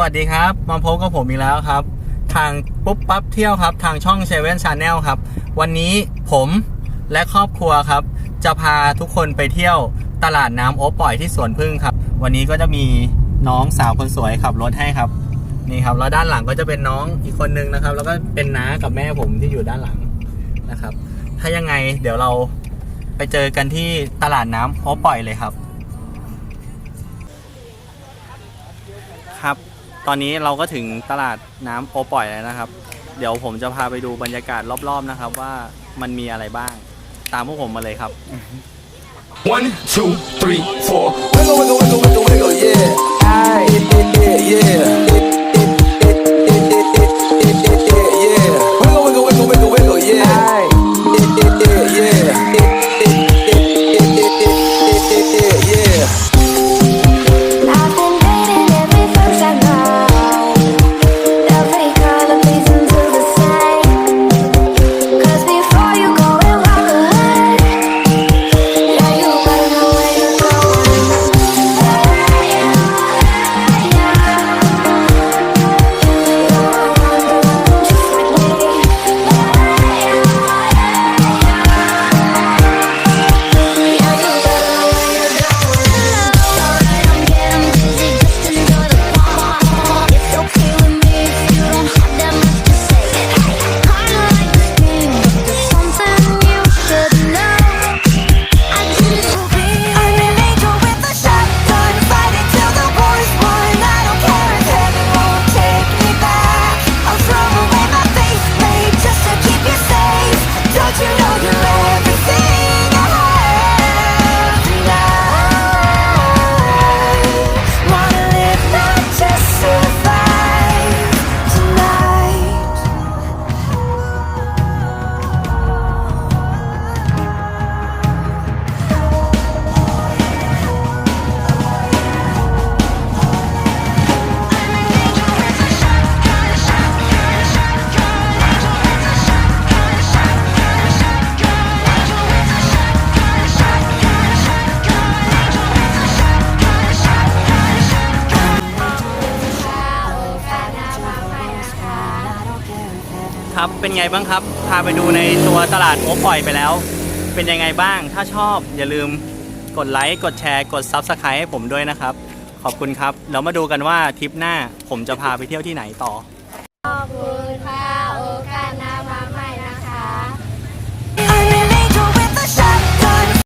วัสดีครับ มาพบกับผมอีกแล้วครับ ทางปุ๊บปั๊บเที่ยวครับ ทางช่องเซเว่นชาแนลครับ วันนี้ผมและครอบครัวครับ จะพาทุกคนไปเที่ยวตลาดน้ำโอปล่อยที่สวนพึ่งครับ วันนี้ก็จะมีน้องสาวคนสวยขับรถให้ครับ นี่ครับ แล้วด้านหลังก็จะเป็นน้องอีกคนนึงนะครับ แล้วก็เป็นน้ากับแม่ผมที่อยู่ด้านหลังนะครับ ถ้ายังไงเดี๋ยวเราไปเจอกันที่ตลาดน้ำโอปล่อยเลยครับครับ ตอนนี้เราก็ถึงตลาดน้ำโอปล่อยแล้วนะครับ เดี๋ยวผมจะพาไปดูบรรยากาศรอบๆนะครับ ว่ามันมีอะไรบ้าง ตามพวกผมมาเลยครับ One, two, three, four. Wiggle, wiggle, wiggle, ครับ เป็นไงบ้างครับ พาไปดูในตัวตลาดโอปล่อยไปแล้ว เป็นยังไงบ้าง ถ้าชอบอย่าลืมกดไลค์ กดแชร์ กด Subscribe ให้ผมด้วยนะครับ ขอบคุณครับแล้วมาดูกันว่าทริปหน้าผมจะพาไปเที่ยวที่ไหนต่อ